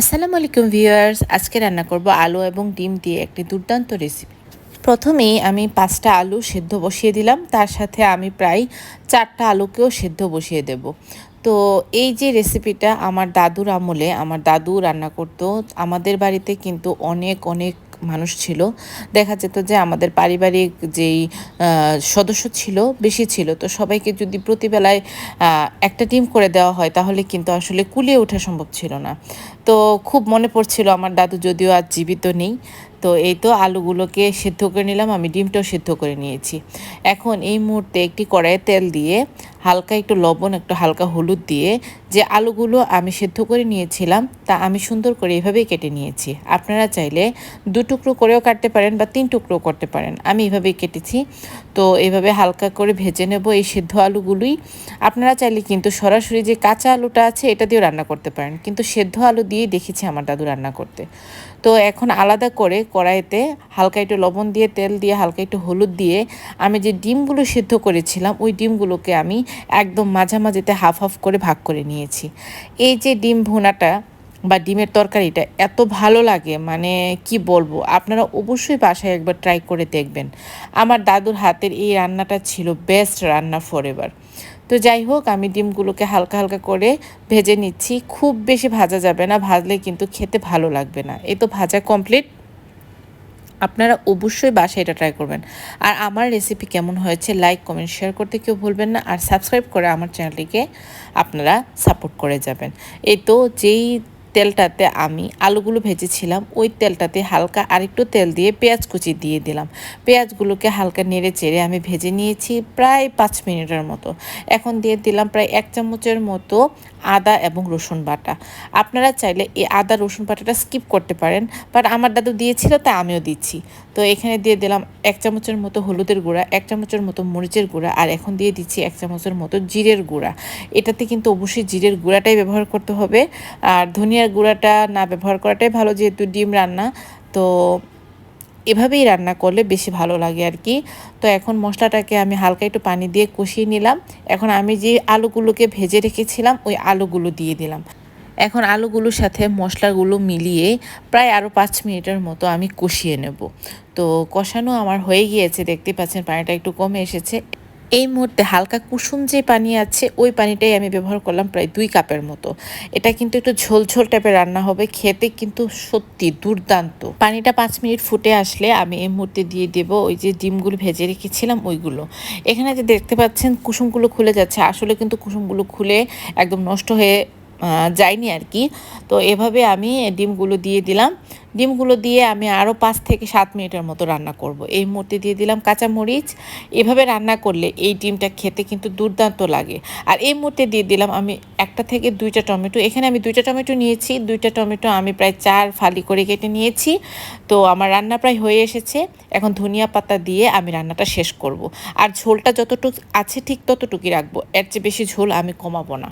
আসসালামু আলাইকুম ভিউয়ার্স, আজকে রান্না করব আলু এবং ডিম দিয়ে একটি দুর্দান্ত রেসিপি প্রথমেই আমি পাঁচটা আলু সেদ্ধ বসিয়ে দিলাম, তার সাথে আমি প্রায় চারটা আলুকেও সেদ্ধ বসিয়ে দেব। তো এই যে রেসিপিটা আমার দাদুর আমলে, আমার দাদু রান্না করতো, আমাদের বাড়িতে কিন্তু অনেক অনেক মানুষ ছিল। দেখা যেত যে আমাদের পারিবারিক যেই সদস্য ছিল, বেশি ছিল। তো সবাইকে যদি প্রতিবেলায় একটা টিম করে দেওয়া হয়, তাহলে কিন্তু আসলে কুলিয়ে ওঠা সম্ভব ছিল না। তো খুব মনে পড়ছিল আমার দাদু যদিও আজ জীবিত নেই। তো এই তো আলুগুলোকে সেদ্ধ করে নিলাম, আমি ডিমটাও সেদ্ধ করে নিয়েছি। এখন এই মুহূর্তে একটি কড়াইয়ে তেল দিয়ে হালকা একটু লবণ, একটু হালকা হলুদ দিয়ে যে আলুগুলো আমি সেদ্ধ করে নিয়েছিলাম, তা আমি সুন্দর করে এভাবেই কেটে নিয়েছি। আপনারা চাইলে দু টুকরো করেও কাটতে পারেন বা তিন টুকরো করতে পারেন। আমি এভাবেই কেটেছি। তো এভাবে হালকা করে ভেজে নেব এই সেদ্ধ আলুগুলোই। আপনারা চাইলে কিন্তু সরাসরি যে কাঁচা আলুটা আছে, এটা দিয়েও রান্না করতে পারেন। কিন্তু সেদ্ধ আলু দিয়েই দেখেছি আমার দাদু রান্না করতে। তো এখন আলাদা করে কড়াইতে হালকা একটু লবণ দিয়ে, তেল দিয়ে, হালকা একটু হলুদ দিয়ে আমি যে ডিমগুলো সিদ্ধ করেছিলাম, ওই ডিমগুলোকে আমি একদম মাঝামাঝিতে হাফ হাফ করে ভাগ করে নিয়েছি। এই যে ডিম ভুনাটা বা ডিমের তরকারিটা এত ভালো লাগে মানে কি বলব, আপনারা অবশ্যই বাসায় একবার ট্রাই করে দেখবেন। আমার দাদুর হাতের এই রান্নাটা ছিল বেস্ট রান্না ফর এভার তো যাই হোক, আমি ডিমগুলোকে হালকা হালকা করে ভেজে নিচ্ছি। খুব বেশি ভাজা যাবে না, ভাজলে কিন্তু খেতে ভালো লাগবে না। এই তো ভাজা কমপ্লিট আপনারা অবশ্যই বাসায় এটা ট্রাই করবেন। আর আমার রেসিপি কেমন হয়েছে লাইক কমেন্ট শেয়ার করতে কেউ ভুলবেন না। আর সাবস্ক্রাইব করে আমার চ্যানেলটিকে আপনারা সাপোর্ট করে যাবেন। এই তো যেই তেলটাতে আমি আলুগুলো ভেজেছিলাম। ওই তেলটাতে হালকা আরেকটু তেল দিয়ে পেঁয়াজ কুচি দিয়ে দিলাম। পেঁয়াজগুলোকে হালকা নেড়ে চেড়ে আমি ভেজে নিয়েছি প্রায় পাঁচ মিনিটের মতো। এখন দিয়ে দিলাম প্রায় এক চামচের মতো আদা এবং রসুন বাটা। আপনারা চাইলে এই আদা রসুন বাটাটা স্কিপ করতে পারেন, বাট আমার দাদু দিয়েছিল, তা আমিও দিচ্ছি। তো এখানে দিয়ে দিলাম এক চামচের মতো হলুদের গুঁড়া, এক চামচের মতো মরিচের গুঁড়া, আর এখন দিয়ে দিচ্ছি এক চামচের মতো জিরের গুঁড়া। এটাতে কিন্তু অবশ্যই জিরের গুঁড়াটাই ব্যবহার করতে হবে। আর ধনিয়ার গুঁড়াটা না ব্যবহার করাটাই ভালো, যেহেতু ডিম রান্না। তো এভাবেই রান্না করলে বেশি ভালো লাগে আর কি। তো এখন মশলাটাকে আমি হালকা একটু পানি দিয়ে কষিয়ে নিলাম। এখন আমি যে আলুগুলোকে ভেজে রেখেছিলাম, ওই আলুগুলো দিয়ে দিলাম। এখন আলুগুলোর সাথে মশলাগুলো মিলিয়ে প্রায় আরও পাঁচ মিনিটের মতো আমি কষিয়ে নেব। তো কষানো আমার হয়ে গিয়েছে, দেখতে পাচ্ছেন পানিটা একটু কমে এসেছে। এই মুহূর্তে হালকা কুসুম যে পানি আছে, ওই পানিটাই আমি ব্যবহার করলাম প্রায় দুই কাপের মতো। এটা কিন্তু একটু ঝোল ঝোল টাইপের রান্না হবে, খেতে কিন্তু সত্যি দুর্দান্ত। পানিটা পাঁচ মিনিট ফুটে আসলে আমি এই মুহূর্তে দিয়ে দেব ওই যে ডিমগুলো ভেজে রেখেছিলাম ওইগুলো। এখানে যে দেখতে পাচ্ছেন কুসুমগুলো খুলে যাচ্ছে, আসলে কিন্তু কুসুমগুলো খুলে একদম নষ্ট হয়ে যায়নি আর কি। তো এভাবে আমি ডিমগুলো দিয়ে দিলাম। ডিমগুলো দিয়ে আমি আরও পাঁচ থেকে সাত মিনিটের মতো রান্না করব। এই মুহূর্তে দিয়ে দিলাম কাঁচামরিচ। এভাবে রান্না করলে এই ডিমটা খেতে কিন্তু দুর্দান্ত লাগে। আর এই মুহূর্তে দিয়ে দিলাম আমি একটা থেকে দুইটা টমেটো। এখানে আমি দুইটা টমেটো নিয়েছি। দুইটা টমেটো আমি প্রায় চার ফালি করে কেটে নিয়েছি। তো আমার রান্না প্রায় হয়ে এসেছে। এখন ধনিয়া পাতা দিয়ে আমি রান্নাটা শেষ করব। আর ঝোলটা যতটুকু আছে ঠিক ততটুকুই রাখব। এর চেয়ে বেশি ঝোল আমি কমাবো না।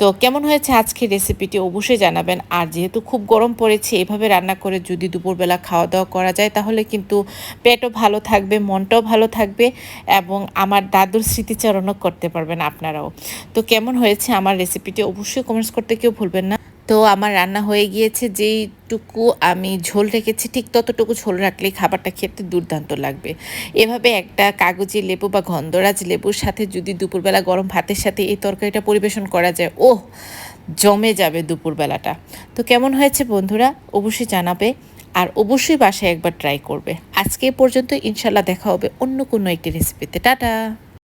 তো কেমন হয়েছে আজকের রেসিপিটি অবশ্যই জানাবেন। আর যেহেতু খুব গরম পড়েছে, এভাবে রান্না করে যদি দুপুরবেলা খাওয়া দাওয়া করা যায়, তাহলে কিন্তু পেটও ভালো থাকবে, মনটাও ভালো থাকবে এবং আমার দাদুর স্মৃতিচারণও করতে পারবেন আপনারাও। তো কেমন হয়েছে আমার রেসিপিটি অবশ্যই কমেন্টস করতে কেউ ভুলবেন না। তো আমার রান্না হয়ে গিয়েছে, যেইটুকু আমি ঝোল রেখেছি, ঠিক ততটুকু ঝোল রাখলেই খাবারটা খেতে দুর্দান্ত লাগবে। এভাবে একটা কাগজি লেবু বা গন্ধরাজ লেবুর সাথে যদি দুপুরবেলা গরম ভাতের সাথে এই তরকারিটা পরিবেশন করা যায়, ওহ, জমে যাবে দুপুরবেলাটা। তো কেমন হয়েছে বন্ধুরা? অবশ্যই জানাবে আর অবশ্যই বাসায় একবার ট্রাই করবে। আজকে পর্যন্ত ইনশাল্লাহ দেখা হবে অন্য কোনো একটি রেসিপিতে টাটা!